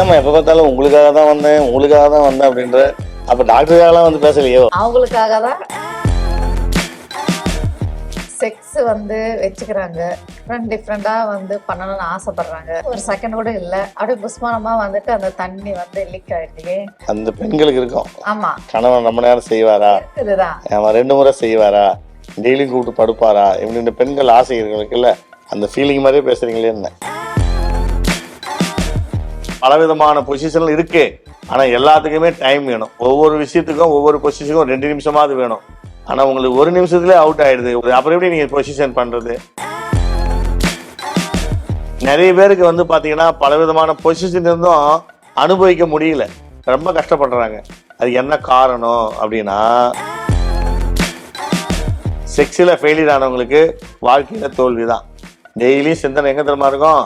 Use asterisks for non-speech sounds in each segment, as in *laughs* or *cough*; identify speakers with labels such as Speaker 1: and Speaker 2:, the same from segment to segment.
Speaker 1: ஏமா எப்ப பார்த்தாலும் உங்களுக்காக தான் வந்தேன் உங்களுக்காக தான் வந்தேன் அப்படின்ற அப்ப டாக்டருக்காகலாம் வந்து பேசலையோ?
Speaker 2: அவங்களுக்காக தான் செக்ஸ் வந்து வச்சுக்கிறாங்க. டிஃப்ரெண்ட் டிஃப்ரெண்டாக வந்து பண்ணணும்னு ஆசைப்படுறாங்க. ஒரு செகண்ட் கூட இல்லை. அப்படியே புஷ்மானமா வந்துட்டு அந்த தண்ணி வந்து லீக் ஆயிடுச்சு.
Speaker 1: அந்த பெண்களுக்கு இருக்கும்.
Speaker 2: ஆமா.
Speaker 1: கணவன் ரொம்ப நேரம் செய்வாரா? அவன் ரெண்டு முறை செய்வாரா? டெய்லி கூப்பிட்டு படுப்பாரா? இப்படி பெண்கள் ஆசை இருக்குல்ல அந்த ஃபீலிங் மாதிரியே பேசுறீங்களே என்ன? பலவிதமான பொசிஷன்ல இருக்கு. ஆனா எல்லாத்துக்குமே டைம் வேணும். ஒவ்வொரு விஷயத்துக்கும் ஒவ்வொரு பொசிஷனுக்கும் ரெண்டு நிமிஷமாவது வேணும். ஆனா உங்களுக்கு ஒரு நிமிஷத்துல அவுட் ஆயிடுது. அப்புறம் எப்படி நீங்க பொசிஷன் பண்றது? நிறைய பேருக்கு வந்து பாத்தீங்கன்னா பலவிதமான பொசிஷன் இருந்தும் அனுபவிக்க முடியல. ரொம்ப கஷ்டப்படுறாங்க. அதுக்கு என்ன காரணம் அப்படின்னா செக்ஸில் ஃபெயிலியர் ஆனவங்களுக்கு வாழ்க்கையில தோல்வி தான் டெய்லியும் சிந்தனை எங்க தெரியுமா இருக்கும்?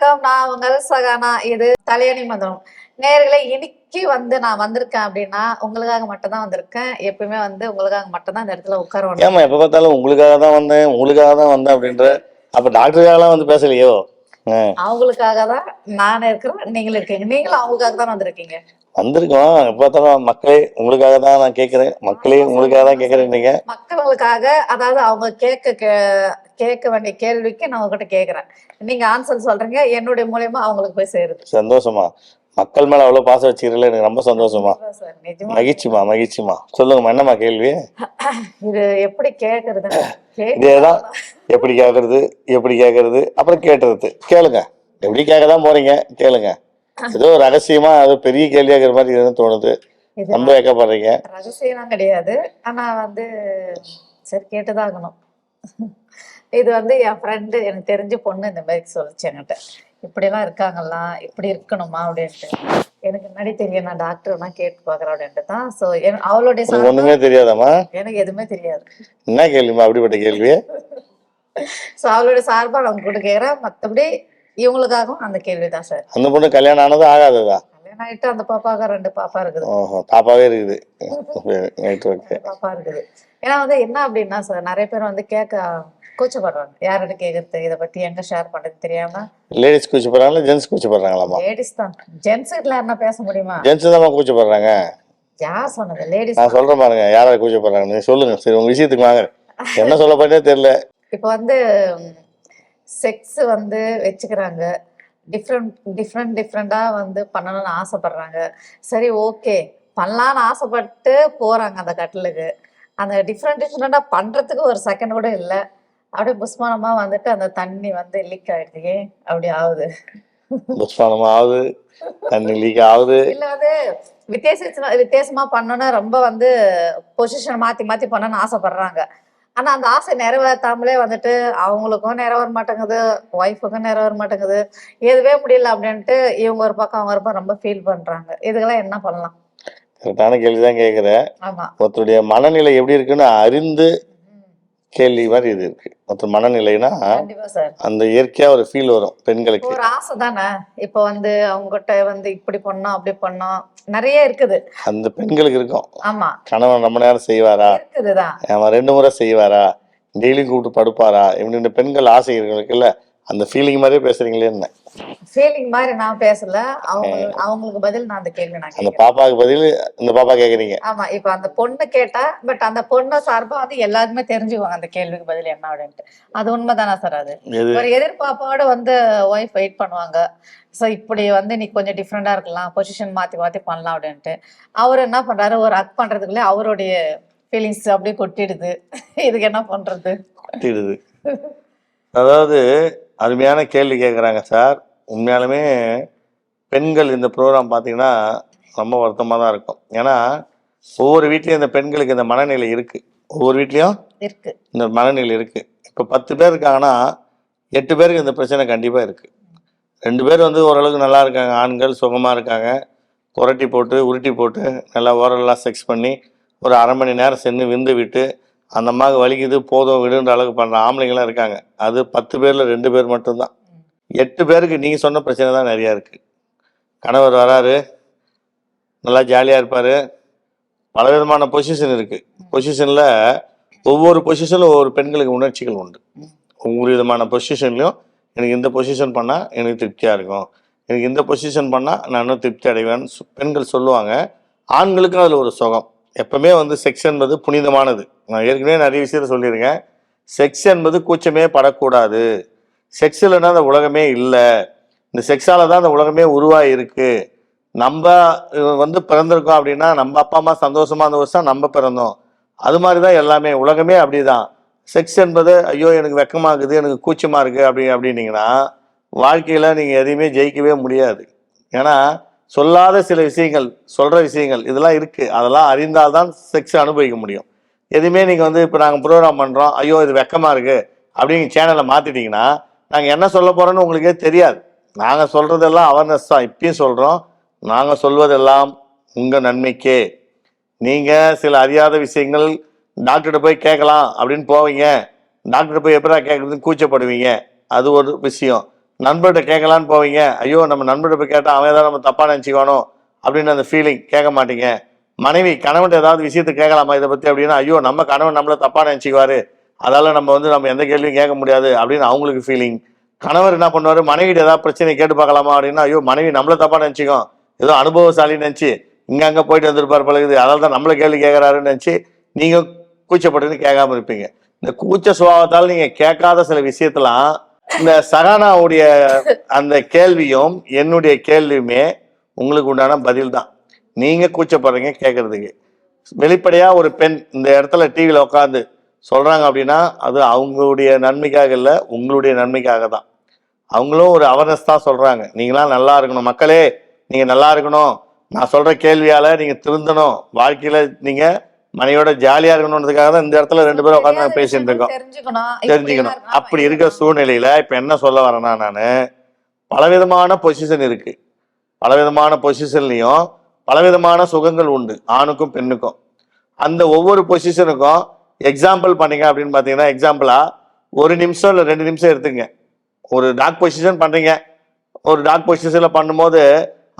Speaker 2: வணக்கம் நான் உங்கள் சகானா. இது தலையணி மதம் நேர்களை இன்னைக்கு வந்து நான் வந்திருக்கேன் அப்படின்னா உங்களுக்காக மட்டும் தான் வந்திருக்கேன். எப்பயுமே வந்து உங்களுக்காக மட்டும் தான் இந்த இடத்துல உட்கார
Speaker 1: ஏமா எப்ப பார்த்தாலும் உங்களுக்காக தான் வந்தேன் உங்களுக்காக தான் வந்தேன் அப்படின்ற அப்ப டாக்டருக்காகலாம் வந்து பேசலையோ?
Speaker 2: அவங்களுக்காக தான் நான் இருக்கிறேன் நீங்களும் இருக்கீங்க. நீங்களும் அவங்களுக்காக தான் வந்திருக்கீங்க.
Speaker 1: வந்திருக்கோம். எப்ப பார்த்தாலும் மக்களே உங்களுக்காக தான் நான் கேட்கிறேன் மக்களே உங்களுக்காக தான் கேட்கறேன்
Speaker 2: மக்களுக்காக அதாவது அவங்க கேட்க கேட்க வேண்டிய கேள்விக்கு நான் உங்ககிட்ட கேட்கறேன் நீங்க ஆன்சர் சொல்றீங்க என்னுடைய மூலியமா அவங்களுக்கு போய் சேருது.
Speaker 1: சந்தோஷமா. மக்கள் மேல அவ்வளவு பாசம் வச்சுக்கிறதுல எனக்கு ரொம்ப சந்தோஷமா. மகிழ்ச்சிமா மகிழ்ச்சிமா சொல்லுங்கம்மா என்னம்மா கேள்வி?
Speaker 2: இது எப்படி கேக்குறது?
Speaker 1: இதேதான். எப்படி கேட்கறது எப்படி கேட்கறது அப்புறம் கேட்டுறது கேளுங்க. எப்படி கேட்க தான் போறீங்க? கேளுங்க. ஏதோ ரகசியமா அது பெரிய கேள்வி கேட்கற மாதிரி எதுவும் தோணுது. ரொம்ப வைக்கப்படுறீங்க
Speaker 2: ரகசியம் கிடையாது. ஆனா வந்து சரி கேட்டுதான் ஆகணும். இது வந்து என் ஃப்ரெண்டு எனக்கு தெரிஞ்ச பொண்ணு இந்த மாதிரி சொல்லிச்சு என்கிட்ட. இப்படிலாம் இருக்காங்கலாம் இப்படி இருக்கணுமா? அப்படின்ட்டு. எனக்கு முன்னாடி தெரியும். நான் டாக்டர்னா கேட்டு பாக்குறேன் அப்படின்ட்டு தான். ஸோ அவளுடைய
Speaker 1: ஒண்ணுமே தெரியாதாம்மா?
Speaker 2: எனக்கு எதுவுமே தெரியாது.
Speaker 1: என்ன கேள்விமா அப்படிப்பட்ட கேள்வி?
Speaker 2: ஸோ அவளுடைய சார்பா நான் கூட கேட்குறேன். மற்றபடி இவங்களுக்காகவும் அந்த கேள்விதான் சார்.
Speaker 1: அந்த பொண்ணு கல்யாணம் ஆனது ஆகாததா?
Speaker 2: கல்யாணம் ஆயிட்டு அந்த பாப்பாவுக்கு ரெண்டு பாப்பா இருக்குது.
Speaker 1: ஓஹோ பாப்பாவே இருக்குது. *laughs*
Speaker 2: பாப்பா இருக்குது. ஏன்னா வந்து என்ன அப்படின்னா சார் நிறைய பேர் வந்து கேட்க கூச்சப்படுறாங்க. யார்கிட்ட கேட்கறது இதை பத்தி எங்க ஷேர் பண்றது தெரியாம?
Speaker 1: லேடிஸ் கூச்சப்படுறாங்களா? ஜென்ஸ் கூச்சப்படுறாங்களாம்மா
Speaker 2: லேடிஸ் தான். ஜென்ஸ் கிட்ட என்ன பேச முடியுமா?
Speaker 1: ஜென்ஸ் தான் கூச்சப்படுறாங்க.
Speaker 2: யார் சொன்னது? லேடிஸ்
Speaker 1: நான் சொல்றேன் பாருங்க யாரை கூச்சப்படுறாங்க நீங்க சொல்லுங்க. சரி உங்க விஷயத்துக்கு வாங்க. *laughs* என்ன சொல்ல போறேனே தெரியல.
Speaker 2: இப்போ வந்து செக்ஸ் வந்து வச்சுக்கிறாங்க. டிஃப்ரெண்ட் டிஃப்ரெண்ட் டிஃப்ரெண்டாக வந்து பண்ணணும்னு ஆசைப்படுறாங்க. சரி ஓகே பண்ணலான்னு ஆசைப்பட்டு போகிறாங்க அந்த கட்டிலுக்கு. அந்த டிஃப்ரெண்ட் டிஃப்ரெண்டாக பண்ணுறதுக்கு ஒரு செகண்ட் கூட இல்லை. அப்படியே புஷ்மானமாக வந்துட்டு அந்த தண்ணி வந்து லீக் ஆகிடுது அப்படி ஆகுது.
Speaker 1: புஷ்பானமா ஆகுது. தண்ணி லீக் ஆகுது.
Speaker 2: இல்ல வந்து வித்தியாச வித்தியாசமா பண்ணணும்னு ரொம்ப வந்து பொசிஷன் மாத்தி மாத்தி பண்ணணும்னு ஆசைப்படுறாங்க. ஆனா அந்த ஆசை நிறைவேற்றாமலே வந்துட்டு அவங்களுக்கும் நிறைவேற மாட்டேங்குது ஒய்ஃபுக்கும் நிறைவேற மாட்டேங்குது. எதுவே முடியல அப்படின்ட்டு இவங்க ஒரு பக்கம் அவங்க ஒரு பக்கம் ரொம்ப ஃபீல் பண்றாங்க. இதுக்கெல்லாம் என்ன பண்ணலாம்?
Speaker 1: கரெக்டான கேள்வி தான் கேட்குறேன்
Speaker 2: ஆமா.
Speaker 1: ஒருத்தருடைய மனநிலை எப்படி இருக்குன்னு அறிந்து கேள்வி மாதிரி இது இருக்கு. ஒருத்தர் மனநிலைனா அந்த இயற்கையா ஒரு ஃபீல் வரும் பெண்களுக்கு.
Speaker 2: ஒரு ஆசை தானே? இப்போ வந்து அவங்ககிட்ட வந்து இப்படி பண்ணோம் அப்படி பண்ணோம் நிறைய இருக்குது.
Speaker 1: அந்த பெண்களுக்கு இருக்கும்.
Speaker 2: ஆமா.
Speaker 1: கணவன் ரொம்ப நேரம் செய்வாரா?
Speaker 2: இருக்குதுதான்
Speaker 1: அவன் ரெண்டு முறை செய்வாரா? டெய்லி கூப்பிட்டு படுப்பாரா? இப்படி பெண்கள் ஆசை இருக்குல்ல அந்த ஃபீலிங் மாதிரியே பேசுறீங்களே என்ன?
Speaker 2: ஃபீலிங் மாதிரி நான் பேசல. அவங்க அவங்களுக்கு பதில் நான் அந்த கேள்வி நான்
Speaker 1: அந்த பாப்பாவுக்கு பதில் இந்த பாப்பா கேக்குறீங்க.
Speaker 2: ஆமா இப்ப அந்த பொண்ணு கேட்டா பட் அந்த பொண்ணு சார்பா வந்து எல்லாருமே தெரிஞ்சுக்குவாங்க அந்த கேள்விக்கு பதில் என்ன அப்படின்ட்டு. அது உண்மைதானா சார் அது? ஒரு எதிர்பார்ப்போட வந்து ஒய்ஃப் வெயிட் பண்ணுவாங்க. ஸோ இப்படி வந்து நீ கொஞ்சம் டிஃப்ரெண்டா இருக்கலாம் பொசிஷன் மாத்தி மாத்தி பண்ணலாம் அப்படின்ட்டு. அவர் என்ன பண்றாரு? ஒரு அக் பண்றதுக்குள்ளே அவருடைய ஃபீலிங்ஸ் அப்படியே கொட்டிடுது. *laughs* இதுக்கு என்ன பண்றது?
Speaker 1: கொட்டிடுது. அதாவது அருமையான கேள்வி கேட்குறாங்க சார். உண்மையாலுமே பெண்கள் இந்த ப்ரோக்ராம் பார்த்தீங்கன்னா ரொம்ப வருத்தமாக தான் இருக்கும். ஏன்னா ஒவ்வொரு வீட்லேயும் இந்த பெண்களுக்கு இந்த மனநிலை இருக்குது ஒவ்வொரு வீட்லேயும்
Speaker 2: இருக்கு.
Speaker 1: இந்த மனநிலை இருக்குது இப்போ பத்து பேர் இருக்காங்கன்னா எட்டு பேருக்கு இந்த பிரச்சனை கண்டிப்பாக இருக்குது ரெண்டு பேர் வந்து ஓரளவுக்கு நல்லா இருக்காங்க. ஆண்கள் சுகமாக இருக்காங்க. புரட்டி போட்டு உருட்டி போட்டு நல்லா ஓரளெல்லாம் செக்ஸ் பண்ணி ஒரு அரை மணி நேரம் சென்று விந்து விட்டு அந்த அம்மாவுக்கு வலிக்குது போதும் விடுன்ற அளவுக்கு பண்ணுற ஆம்பளைங்களாம் இருக்காங்க. அது பத்து பேரில் ரெண்டு பேர் மட்டும்தான். எட்டு பேருக்கு நீங்கள் சொன்ன பிரச்சனை தான் நிறையா இருக்குது கணவர் வராரு. நல்லா ஜாலியாக இருப்பார். பலவிதமான பொசிஷன் இருக்குது பொசிஷனில் ஒவ்வொரு பொசிஷனில் ஒவ்வொரு பெண்களுக்கு உணர்ச்சிகள் உண்டு. ஒவ்வொரு விதமான பொசிஷன்லையும் எனக்கு இந்த பொசிஷன் பண்ணால் எனக்கு திருப்தியாக இருக்கும். எனக்கு இந்த பொசிஷன் பண்ணால் நான் இன்னும் திருப்தி அடைவேன்னு பெண்கள் சொல்லுவாங்க. ஆண்களுக்கும் அதில் ஒரு சுகம். எப்பவுமே வந்து செக்ஸ் என்பது புனிதமானது. நான் ஏற்கனவே நிறைய விஷயத்த சொல்லியிருக்கேன். செக்ஸ் என்பது கூச்சமே படக்கூடாது. செக்ஸ் இல்லைன்னா அந்த உலகமே இல்லை. இந்த செக்ஸால் தான் அந்த உலகமே உருவாகி இருக்கு நம்ம வந்து பிறந்திருக்கோம் அப்படின்னா நம்ம அப்பா அம்மா சந்தோஷமாக இருந்த வருஷம் நம்ம பிறந்தோம். அது மாதிரி தான் எல்லாமே உலகமே அப்படிதான். செக்ஸ் என்பது ஐயோ எனக்கு வெக்கமாகுது எனக்கு கூச்சமாக இருக்குது அப்படி அப்படின்னீங்கன்னா வாழ்க்கையில் நீங்கள் எதையுமே ஜெயிக்கவே முடியாது. ஏன்னா சொல்லாத சில விஷயங்கள் சொல்கிற விஷயங்கள் இதெல்லாம் இருக்குது அதெல்லாம் அறிந்தால் தான் செக்ஸ் அனுபவிக்க முடியும். எதுவுமே நீங்கள் வந்து இப்போ நாங்கள் ப்ரோக்ராம் பண்ணுறோம் ஐயோ இது வெக்கமாக இருக்குது அப்படிங்க சேனலை மாற்றிட்டிங்கன்னா நாங்கள் என்ன சொல்ல போகிறோன்னு உங்களுக்கே தெரியாது. நாங்கள் சொல்கிறதெல்லாம் அவேர்னஸ் தான். இப்பயும் சொல்கிறோம் நாங்கள் சொல்வதெல்லாம் உங்கள் நன்மைக்கே. நீங்கள் சில அறியாத விஷயங்கள் டாக்டர்கிட்ட போய் கேட்கலாம் அப்படின்னு போவீங்க. டாக்டர் போய் எப்படா கேட்குறதுன்னு கூச்சப்படுவீங்க. அது ஒரு விஷயம். நண்பர்கிட்ட கேட்கலான்னு போவீங்க. ஐயோ நம்ம நண்பர்கிட்ட போய் கேட்டால் அவன் ஏதாவது நம்ம தப்பாக நினச்சிக்கணும் அப்படின்னு அந்த ஃபீலிங் கேட்க மாட்டீங்க. மனைவி கணவன் ஏதாவது விஷயத்தை கேட்கலாமா? இதை பற்றி அப்படின்னா ஐயோ நம்ம கணவன் நம்மளை தப்பாக நினச்சிக்குவார். அதால் நம்ம வந்து நம்ம எந்த கேள்வியும் கேட்க முடியாது அப்படின்னு அவங்களுக்கு ஃபீலிங் கணவர் என்ன பண்ணுவார்? மனைவிட்டு ஏதாவது பிரச்சனை கேட்டு பார்க்கலாமா அப்படின்னா ஐயோ மனைவி நம்மளை தப்பாக நினச்சிக்கும். ஏதோ அனுபவசாலி நினச்சி இங்கே அங்கே போயிட்டு வந்திருப்பார் பழகுது அதால் தான் நம்மளை கேள்வி கேட்குறாருன்னு நினச்சி நீங்கள் கூச்சப்பட்டுன்னு கேட்காம இருப்பீங்க. இந்த கூச்ச சுபாவத்தால் நீங்கள் கேட்காத சில விஷயத்தெல்லாம் இந்த சகானாவுடைய அந்த கேள்வியும் என்னுடைய கேள்வியுமே உங்களுக்கு உண்டான பதில் தான் நீங்க கூச்சப்படுறீங்க கேட்கறதுக்கு வெளிப்படையா ஒரு பெண் இந்த இடத்துல டிவியில உட்காந்து சொல்றாங்க அப்படின்னா அது அவங்களுடைய நன்மைக்காக இல்லை உங்களுடைய நன்மைக்காக தான். அவங்களும் ஒரு அவேர்னஸ் தான் சொல்றாங்க. நீங்களாம் நல்லா இருக்கணும். மக்களே நீங்க நல்லா இருக்கணும். நான் சொல்ற கேள்வியால நீங்க திருந்தணும். வாழ்க்கையில நீங்க மனையோட ஜாலியா இருக்கணுன்றதுக்காக தான் இந்த இடத்துல ரெண்டு பேரும் உட்காந்து நாங்க பேசிட்டு இருக்கோம்.
Speaker 2: தெரிஞ்சுக்கணும்.
Speaker 1: அப்படி இருக்க சூழ்நிலையில இப்ப என்ன சொல்ல வரேன்னா நானு பலவிதமான பொசிஷன் இருக்கு. பலவிதமான பொசிஷன்லயும் பலவிதமான சுகங்கள் உண்டு ஆணுக்கும் பெண்ணுக்கும். அந்த ஒவ்வொரு பொசிஷனுக்கும் எக்ஸாம்பிள் பண்ணீங்க அப்படின்னு பார்த்தீங்கன்னா எக்ஸாம்பிளா ஒரு நிமிஷம் இல்லை ரெண்டு நிமிஷம் எடுத்துங்க. ஒரு டாக் பொசிஷன் பண்ணுறீங்க ஒரு டாக் பொசிஷனில் பண்ணும்போது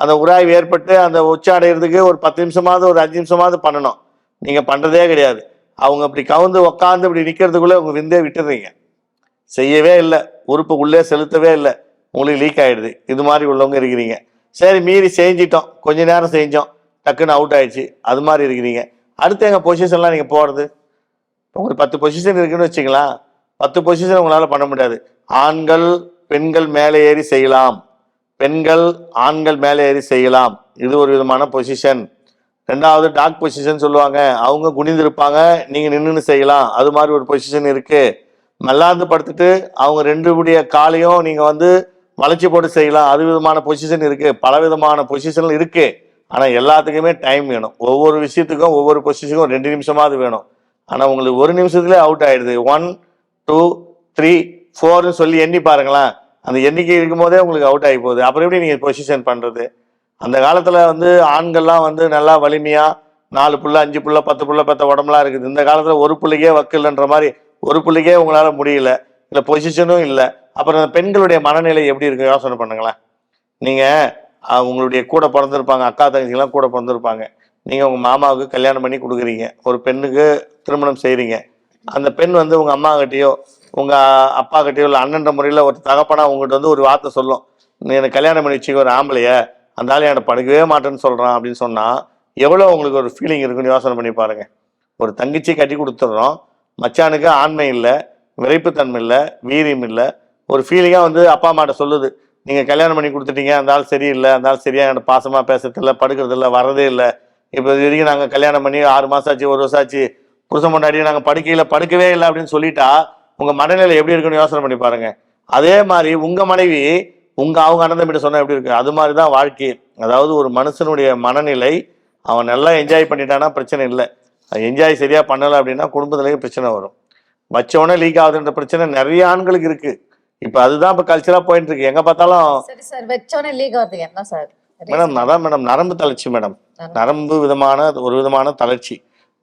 Speaker 1: அந்த உராய்வு ஏற்பட்டு அந்த உச்சாடைகிறதுக்கு ஒரு பத்து நிமிஷமாவது ஒரு அஞ்சு நிமிஷமாவது பண்ணணும். நீங்கள் பண்ணுறதே கிடையாது. அவங்க அப்படி கவுந்து உக்காந்து இப்படி நிற்கிறதுக்குள்ளே உங்கள் விந்தே விட்டுறீங்க. செய்யவே இல்லை. உறுப்பு உள்ளே செலுத்தவே இல்லை. உங்களுக்கு லீக் ஆகிடுது இது மாதிரி உள்ளவங்க இருக்கிறீங்க. சரி மீறி செஞ்சிட்டோம். கொஞ்ச நேரம் செஞ்சோம். டக்குன்னு அவுட் ஆயிடுச்சு. அது மாதிரி இருக்கிறீங்க. அடுத்து எங்கள் பொசிஷன்லாம் நீங்கள் போகிறது உங்களுக்கு பத்து பொசிஷன் இருக்குன்னு வச்சுக்கலாம். பத்து பொசிஷன் உங்களால் பண்ண முடியாது. ஆண்கள் பெண்கள் மேலே ஏறி செய்யலாம். பெண்கள் ஆண்கள் மேலே ஏறி செய்யலாம். இது ஒரு விதமான பொசிஷன் ரெண்டாவது டாக் பொசிஷன் சொல்லுவாங்க. அவங்க குனிந்திருப்பாங்க. நீங்கள் நின்றுன்னு செய்யலாம். அது மாதிரி ஒரு பொசிஷன் இருக்குது மல்லாந்து படுத்துட்டு அவங்க ரெண்டு உடைய காலையும் நீங்கள் வந்து வளர்ச்சி போட்டு செய்யலாம். அது விதமான பொசிஷன் இருக்குது பல விதமான பொசிஷன் இருக்குது ஆனால் எல்லாத்துக்குமே டைம் வேணும். ஒவ்வொரு விஷயத்துக்கும் ஒவ்வொரு பொசிஷனுக்கும் ரெண்டு நிமிஷமாவது வேணும். ஆனால் உங்களுக்கு ஒரு நிமிஷத்துலேயே அவுட் ஆகிடுது ஒன் டூ த்ரீ ஃபோர்னு சொல்லி எண்ணி பாருங்களேன். அந்த எண்ணிக்கை இருக்கும் போதே உங்களுக்கு அவுட் ஆகி போகுது. அப்புறம் எப்படி நீங்கள் பொசிஷன் பண்ணுறது அந்த காலத்தில் வந்து ஆண்கள்லாம் வந்து நல்லா வலிமையாக நாலு புள்ள அஞ்சு புள்ள பத்து புள்ள பத்த உடம்புலாம் இருக்குது. இந்த காலத்தில் ஒரு புள்ளிக்கே வக்கில்ன்ற மாதிரி ஒரு பிள்ளைக்கே உங்களால் முடியல. இல்லை பொசிஷனும் இல்லை. அப்புறம் அந்த பெண்களுடைய மனநிலை எப்படி இருக்கு? யோசனை பண்ணுங்களேன். நீங்கள் உங்களுடைய கூட பிறந்திருப்பாங்க அக்கா தங்கச்சிகளாம் கூட பிறந்திருப்பாங்க. நீங்கள் உங்கள் மாமாவுக்கு கல்யாணம் பண்ணி கொடுக்குறீங்க. ஒரு பெண்ணுக்கு திருமணம் செய்கிறீங்க அந்த பெண் வந்து உங்கள் அம்மா உங்கள் உங்க அப்பா கிட்டேயோ இல்லை அண்ணன்ற முறையில் ஒரு தகப்பனா உங்கள்கிட்ட வந்து ஒரு வார்த்தை சொல்லும். நீ எனக்கு கல்யாணம் பண்ணி வச்சுக்க ஒரு ஆம்பளைய அந்த ஆள் என்னை படுக்கவே மாட்டேன்னு சொல்கிறான் அப்படின்னு சொன்னால் எவ்வளோ உங்களுக்கு ஒரு ஃபீலிங் இருக்குன்னு யோசனை பண்ணி பாருங்கள் ஒரு தங்கச்சி கட்டி கொடுத்துட்றோம். மச்சானுக்கு ஆண்மை இல்லை. விரைப்புத்தன்மை இல்லை வீரியம் இல்லை. ஒரு ஃபீலிங்காக வந்து அப்பா அம்மாட்ட சொல்லுது. நீங்கள் கல்யாணம் பண்ணி கொடுத்துட்டீங்க அந்த ஆள் சரியில்லை அந்த ஆள் சரியாக என்கிட்ட பாசமாக பேசுறதில்ல படுக்கிறதில்ல வரதே இல்லை இப்போ இது வரைக்கும் நாங்கள் கல்யாணம் பண்ணி ஆறு மாதம் ஆச்சு ஒரு வருஷம் ஆச்சு. புருஷன் முன்னாடி நாங்கள் படுக்கையில் படுக்கவே இல்லை அப்படின்னு சொல்லிட்டா உங்கள் மனநிலை எப்படி இருக்குன்னு யோசனை பண்ணி பாருங்கள் அதே மாதிரி உங்கள் மனைவி உங்கள் அவங்க அண்ணன் தம்பிட்ட எப்படி இருக்கு? அது மாதிரி தான் வாழ்க்கை. அதாவது ஒரு மனுஷனுடைய மனநிலை அவன் நல்லா என்ஜாய் பண்ணிட்டானா பிரச்சனை இல்லை. என்ஜாய் சரியாக பண்ணலை அப்படின்னா குடும்பத்துலேயே பிரச்சனை வரும். வச்சவொடனே லீக் ஆகுதுன்ற பிரச்சனை நிறைய ஆண்களுக்கு இருக்கு. இப்ப அதுதான் இப்ப கல்ச்சரா போயிட்டு இருக்கு. எங்க பார்த்தாலும் மேடம் அதான் மேடம் நரம்பு தளர்ச்சி மேடம் நரம்பு. விதமான ஒரு விதமான தளர்ச்சி.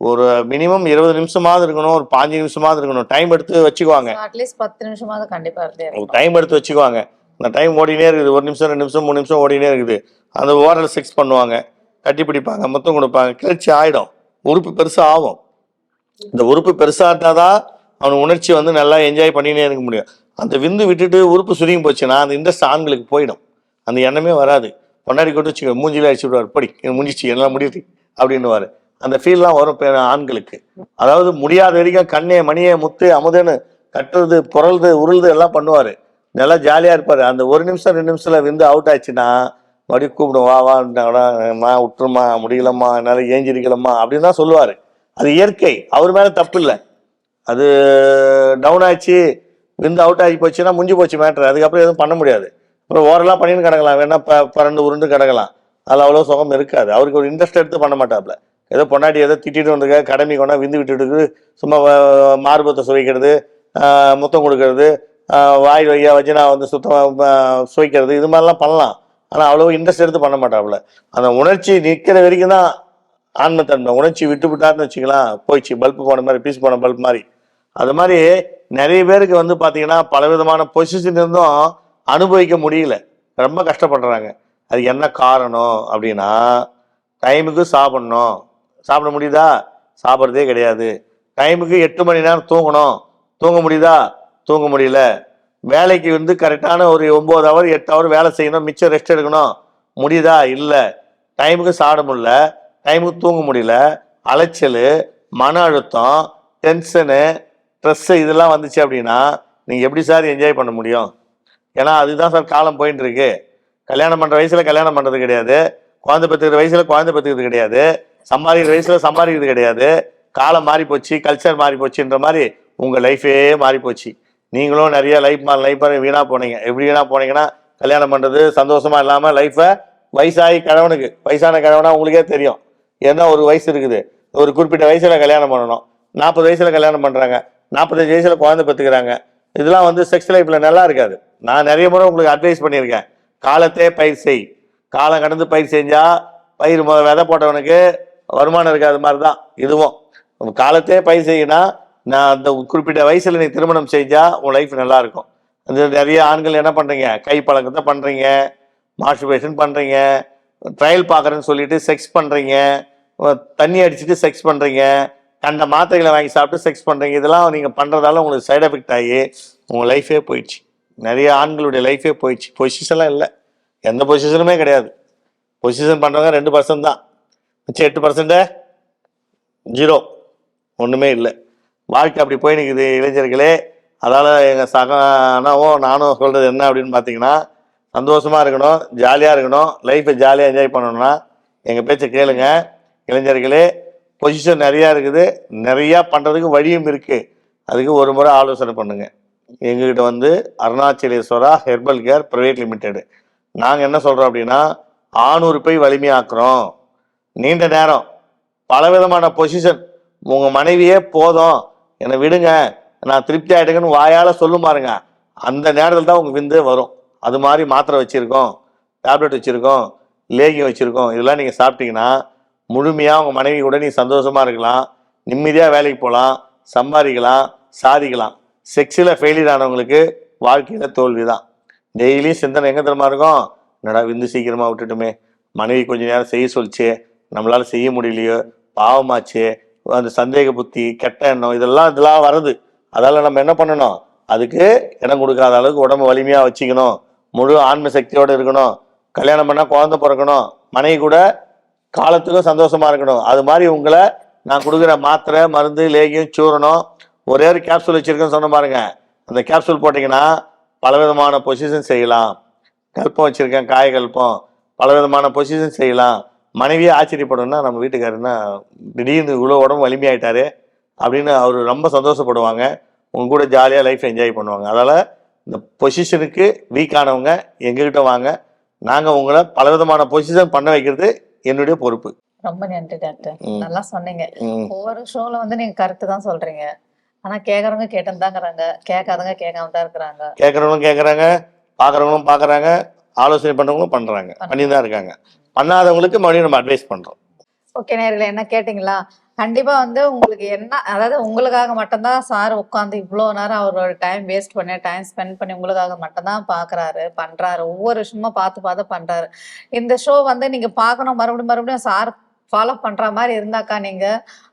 Speaker 1: ஒரு மினிமம் இருபது நிமிஷமாவது இருக்கணும் ஒரு பாஞ்சு நிமிஷமாவது இருக்கணும். டைம் எடுத்து வச்சுக்குவாங்க.
Speaker 2: அட்லீஸ்ட் பத்து நிமிஷமாவது கண்டிப்பா
Speaker 1: டைம் எடுத்து வச்சுக்குவாங்க. அந்த டைம் ஓடினே இருக்குது. ஒரு நிமிஷம் ரெண்டு நிமிஷம் மூணு நிமிஷம் ஓடினே இருக்குது. அந்த ஓரல் செக்ஸ் பண்ணுவாங்க. கட்டி பிடிப்பாங்க முத்தம் கொடுப்பாங்க. கிளர்ச்சி ஆயிடும். உறுப்பு பெருசாக ஆகும். இந்த உறுப்பு பெருசாட்டாதான் அவன் உணர்ச்சி வந்து நல்லா என்ஜாய் பண்ணினே இருக்க முடியும். அந்த விந்து விட்டுட்டு உறுப்பு சுருங்கி போச்சுன்னா அந்த இன்ட்ரெஸ்ட் ஆண்களுக்கு போயிடும். அந்த எண்ணமே வராது. பொன்னாடி கொண்டு வச்சுக்க மூஞ்சில அடிச்சு விடுவார். படி எனக்கு எல்லாம் முடியுது? அப்படின்னுவார். அந்த ஃபீல்லாம் வரும் பெ- ஆண்களுக்கு. அதாவது முடியாத வரைக்கும் கண்ணே மணியே முத்து அமுதன்னு கட்டுறது புரளுது உருளுது எல்லாம் பண்ணுவார். நல்லா ஜாலியாக இருப்பார். அந்த ஒரு நிமிஷம் ரெண்டு நிமிஷத்தில் விந்து அவுட் ஆச்சுன்னா மறுபடியும் கூப்பிடும் வா வான்ட்டாங்கடா விட்டுருமா முடியலம்மா என்னால் ஏஞ்சிருக்கலம்மா அப்படின்னு தான் சொல்லுவார். அது இயற்கை. அவர் மேலே தப்பு இல்லை. அது டவுன் ஆச்சு விந்து அவுட் ஆகி போச்சுன்னா முடிஞ்சு போச்சு மேட்ரு அதுக்கப்புறம் எதுவும் பண்ண முடியாது. அப்புறம் ஓரெல்லாம் பண்ணின்னு கிடக்கலாம். வேணா ப பரண்டு உருண்டு கிடக்கலாம். அதில் அவ்வளோ சுகம் இருக்காது. அவருக்கு ஒரு இன்ட்ரெஸ்ட் எடுத்து பண்ண மாட்டாப்ல ஏதோ பொண்டாட்டி ஏதோ திட்டிட்டு வந்துருக்க கடமை கொண்டா விந்து விட்டுட்டு சும்மா மார்பத்தை சுவைக்கிறது முத்தம் கொடுக்கறது வாய் வையா வச்சு நான் வந்து சுத்தமாக சுவைக்கிறது இது மாதிரிலாம் பண்ணலாம். ஆனால் அவ்வளோ இன்ட்ரெஸ்ட் எடுத்து பண்ண மாட்டாப்புல. அந்த உணர்ச்சி நிற்கிற வரைக்கும் தான் ஆன்மத்தன்மை உணர்ச்சி விட்டு விட்டாருன்னு வச்சுக்கலாம். போயிடுச்சு பல்பு போன மாதிரி பீஸ் போன பல்ப் மாதிரி. அது மாதிரி நிறைய பேருக்கு வந்து பார்த்தீங்கன்னா பலவிதமான பொசிஷன் இருந்தும் அனுபவிக்க முடியல. ரொம்ப கஷ்டப்படுறாங்க. அது என்ன காரணம் அப்படின்னா டைமுக்கு சாப்பிடணும். சாப்பிட முடியுதா? சாப்பிட்றதே கிடையாது. டைமுக்கு எட்டு மணி நேரம் தூங்கணும். தூங்க முடியுதா? தூங்க முடியல. வேலைக்கு வந்து கரெக்டான ஒரு ஒம்பது ஹவர் எட்டு ஹவர் வேலை செய்யணும். மிச்சம் ரெஸ்ட் எடுக்கணும். முடியுதா? இல்லை. டைமுக்கு சாப்பிட முடியல. டைமுக்கு தூங்க முடியல. அலைச்சல் மன அழுத்தம் டென்ஷனு ஸ்ட்ரெஸ்ஸு இதெல்லாம் வந்துச்சு அப்படின்னா நீங்கள் எப்படி சார் என்ஜாய் பண்ண முடியும்? ஏன்னா அதுதான் சார் காலம் போயின்னு இருக்கு. கல்யாணம் பண்ணுற வயசில் கல்யாணம் பண்ணுறது கிடையாது. குழந்தை பெற்றுக்கிற வயசில் குழந்தை பெற்றுக்கிறது கிடையாது. சம்பாதிக்கிற வயசில் சம்பாதிக்கிறது கிடையாது. காலம் மாறி போச்சு கல்ச்சர் மாறி போச்சுன்ற மாதிரி உங்கள் லைஃபே மாறி போச்சு. நீங்களும் நிறைய லைஃப் மாறி லைஃப் வீணாக போனீங்க. எப்படி வீணாக போனீங்கன்னா கல்யாணம் பண்ணுறது சந்தோஷமாக இல்லாமல் லைஃப்பை வயசாகி கிழவனுக்கு வயசான கிழவனா உங்களுக்கே தெரியும். ஏன்னா ஒரு வயசு இருக்குது. ஒரு குறிப்பிட்ட வயசில் கல்யாணம் பண்ணணும். நாற்பது வயசில் கல்யாணம் பண்ணுறாங்க நாற்பத்தஞ்சு வயசில் குழந்தை பெற்றுக்கிறாங்க இதெல்லாம் வந்து செக்ஸ் லைஃப்பில் நல்லா இருக்காது. நான் நிறைய முறை உங்களுக்கு அட்வைஸ் பண்ணியிருக்கேன். காலத்தே பயிர் செய். காலம் கடந்து பயிர் செஞ்சால் பயிர் மொ விதை போட்டவனுக்கு வருமானம் இருக்காது மாதிரி தான் இதுவும் காலத்தே பயிர் செய்யினா நான் அந்த குறிப்பிட்ட வயசில் நீ திருமணம் செஞ்சால் உன் லைஃப் நல்லாயிருக்கும் அந்த நிறைய ஆண்கள் என்ன பண்ணுறீங்க கை பழக்கத்தை பண்ணுறீங்க மாஸ்டர்பேஷன் பண்ணுறீங்க ட்ரையல் பார்க்குறேன்னு சொல்லிட்டு செக்ஸ் பண்ணுறீங்க தண்ணி அடிச்சுட்டு செக்ஸ் பண்ணுறீங்க கண்ட மாத்திரைகளை வாங்கி சாப்பிட்டு செக்ஸ் பண்ணுறீங்க இதெல்லாம் நீங்கள் பண்ணுறதால உங்களுக்கு சைடு எஃபெக்ட் ஆகி உங்கள் லைஃபே போயிடுச்சு. நிறைய ஆண்களுடைய லைஃபே போயிடுச்சு. பொசிஷன்லாம் இல்லை. எந்த பொசிஷனுமே கிடையாது. பொசிஷன் பண்ணுறவங்க ரெண்டு பர்சன்ட் தான். மிச்சம் எட்டு பர்சன்ட்டு ஜீரோ ஒன்றுமே இல்லை. வாழ்க்கை அப்படி போய் நிற்குது இளைஞர்களே அதால் எங்கள் சகனாவோ நானும் சொல்கிறது என்ன அப்படின்னு பார்த்தீங்கன்னா சந்தோஷமாக இருக்கணும் ஜாலியாக இருக்கணும் லைஃப்பை ஜாலியாக என்ஜாய் பண்ணணும்னா எங்கள் பேச்சை கேளுங்க. இளைஞர்களே பொசிஷன் நிறையா இருக்குது. நிறையா பண்ணுறதுக்கு வழியும் இருக்குது அதுக்கு ஒரு முறை ஆலோசனை பண்ணுங்கள் எங்ககிட்ட வந்து Arunachaleswara herbal care private limited. நாங்கள் என்ன சொல்கிறோம் அப்படின்னா ஆணுறுப்பை வலிமையாக்குறோம். நீண்ட நேரம். பலவிதமான பொசிஷன் உங்கள் மனைவியே போதும். என்னை விடுங்க. நான் திருப்தி ஆகிட்டேங்கன்னு வாயால் சொல்லும் பாருங்க. அந்த நேரத்தில் தான் உங்கள் விந்து வரும். அது மாதிரி மாத்திரை வச்சுருக்கோம். டேப்லெட் வச்சுருக்கோம். லேகியம் வச்சுருக்கோம். இதெல்லாம் நீங்கள் சாப்பிட்டீங்கன்னா முழுமையாக உங்கள் மனைவி கூட நீ சந்தோஷமாக இருக்கலாம் நிம்மதியாக வேலைக்கு போகலாம் சம்பாதிக்கலாம் சாதிக்கலாம். செக்ஸில் ஃபெயிலியர் ஆனவங்களுக்கு வாழ்க்கையில் தோல்வி தான் டெய்லியும் சிந்தனை எங்கே தரமாக இருக்கும்? என்னடா விந்து சீக்கிரமாக விட்டுட்டுமே. மனைவி கொஞ்ச நேரம் செய்ய சொல்லிச்சே. நம்மளால் செய்ய முடியலையோ? பாவமாச்சு. அந்த சந்தேக புத்தி கெட்ட எண்ணம் இதெல்லாம் இதெல்லாம் வருது. அதால் நம்ம என்ன பண்ணணும்? அதுக்கு இடம் கொடுக்காத அளவுக்கு உடம்பு வலிமையாக வச்சுக்கணும். முழு ஆன்ம சக்தியோடு இருக்கணும். கல்யாணம் பண்ணால் குழந்தை பிறக்கணும். மனைவி கூட காலத்துக்கும் சந்தோஷமா இருக்கணும். அது மாதிரி உங்களை நான் கொடுக்குற மாத்திரை மருந்து லேகியம் சூரணம் ஒரே ஒரு கேப்சூல் வச்சிருக்கேன்னு சொன்ன பாருங்க. அந்த கேப்சூல் போட்டிங்கன்னா பலவிதமான பொசிஷன் செய்யலாம். கல்பம் வச்சிருக்கேன் காய கல்பம். பலவிதமான பொசிஷன் செய்யலாம். மனைவியே ஆச்சரியப்படும்னா நம்ம வீட்டுக்காரருன்னா திடீர்னு இவ்வளோ உடம்பு வலிமையாயிட்டாரு அப்படின்னு அவர் ரொம்ப சந்தோஷப்படுவாங்க. உங்க கூட ஜாலியாக லைஃப் என்ஜாய் பண்ணுவாங்க. அதனால் இந்த பொசிஷனுக்கு வீக் ஆனவங்க எங்ககிட்ட வாங்க. நாங்கள் உங்களை பலவிதமான பொசிஷன் பண்ண வைக்கிறது என்னுடைய பொறுப்பு.
Speaker 2: ரொம்ப நன்றி டாக்டர். நல்லா சொன்னீங்க. ஒவ்வொரு ஷோல வந்து நீங்க கருத்து தான் சொல்றீங்க. ஆனா கேக்குறவங்க கேட்டுன்னு தாங்கிறாங்க கேட்காதவங்க கேட்காம தான் இருக்கிறாங்க.
Speaker 1: கேட்குறவங்களும் கேட்குறாங்க பார்க்குறவங்களும் பார்க்குறாங்க ஆலோசனை பண்ணுறவங்களும் பண்ணுறாங்க பண்ணி தான் இருக்காங்க. பண்ணாதவங்களுக்கு மறுபடியும் நம்ம அட்வைஸ் பண்ணுறோம்
Speaker 2: ஓகே நேர்களே என்ன கேட்டிங்களா? கண்டிப்பா வந்து உங்களுக்கு என்ன அதாவது உங்களுக்காக மட்டும்தான் சார் உட்காந்து இவ்வளோ நேரம் அவரோட டைம் வேஸ்ட் பண்ணி டைம் ஸ்பெண்ட் பண்ணி உங்களுக்காக மட்டும்தான் பாக்குறாரு பண்றாரு. ஒவ்வொரு விஷயமா பார்த்து பார்த்து பண்றாரு. இந்த ஷோ வந்து நீங்க பார்க்கணும் மறுபடியும் மறுபடியும் சார் ஃபாலோ பண்ற மாதிரி இருந்தாக்கா நீங்க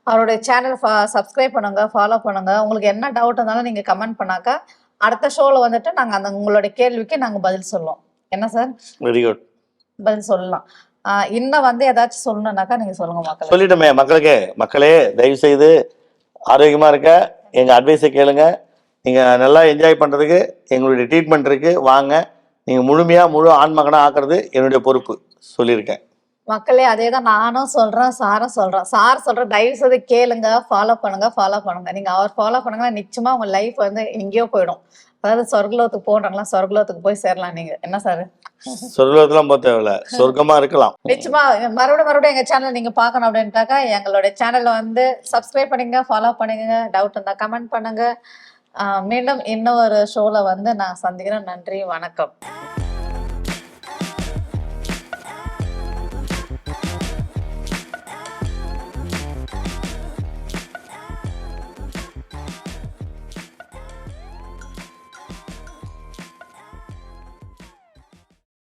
Speaker 2: அவருடைய சேனல் சப்ஸ்கிரைப் பண்ணுங்க ஃபாலோ பண்ணுங்க. உங்களுக்கு என்ன டவுட் இருந்தாலும் நீங்க கமெண்ட் பண்ணாக்கா அடுத்த ஷோல வந்துட்டு நாங்க அந்த உங்களுடைய கேள்விக்கு நாங்க பதில் சொல்லுவோம். என்ன சார்?
Speaker 1: வெரி குட்
Speaker 2: பதில் சொல்லலாம். இன்னும் வந்து ஏதாச்சும் சொல்லணும்னாக்கா நீங்க சொல்லுங்க மக்கள்.
Speaker 1: சொல்லிட்டோமே மக்களுக்கு. மக்களே தயவு செய்து ஆரோக்கியமாக இருக்க. எங்கள் அட்வைஸை கேளுங்க. நீங்கள் நல்லா என்ஜாய் பண்ணுறதுக்கு எங்களுடைய ட்ரீட்மெண்ட் இருக்குது வாங்க. நீங்கள் முழுமையாக முழு ஆண்மகனாக ஆக்குறது என்னுடைய பொறுப்பு. சொல்லியிருக்கேன்.
Speaker 2: மக்களே அதே தான் நானும் சொல்றேன் சாரும் சொல்றேன். சார் சொல்ற தயவு செய்து கேளுங்க ஃபாலோ பண்ணுங்க ஃபாலோ பண்ணுங்க. நீங்க அவர் ஃபாலோ பண்ணுங்கன்னா நிச்சயமா உங்க லைஃப் வந்து எங்கேயோ போயிடும். அதாவது சொர்க்கலோகத்துக்கு போடுறாங்களா சொர்க்கலோகத்துக்கு போய் சேரலாம் நீங்க. என்ன சார்?
Speaker 1: சொர்க்கத்துலாம் போக தேவையில்ல. சொர்க்கமாக இருக்கலாம்.
Speaker 2: நிச்சயமா. மறுபடியும் மறுபடியும் எங்க சேனல் நீங்க பார்க்கணும் அப்படின்ட்டாக்கா எங்களுடைய சேனல்ல வந்து சப்ஸ்கிரைப் பண்ணுங்க ஃபாலோ பண்ணுங்க டவுட் இருந்தா கமெண்ட் பண்ணுங்க. மீண்டும் இன்னொரு ஷோல வந்து நான் சந்திக்கிறேன். நன்றி வணக்கம்.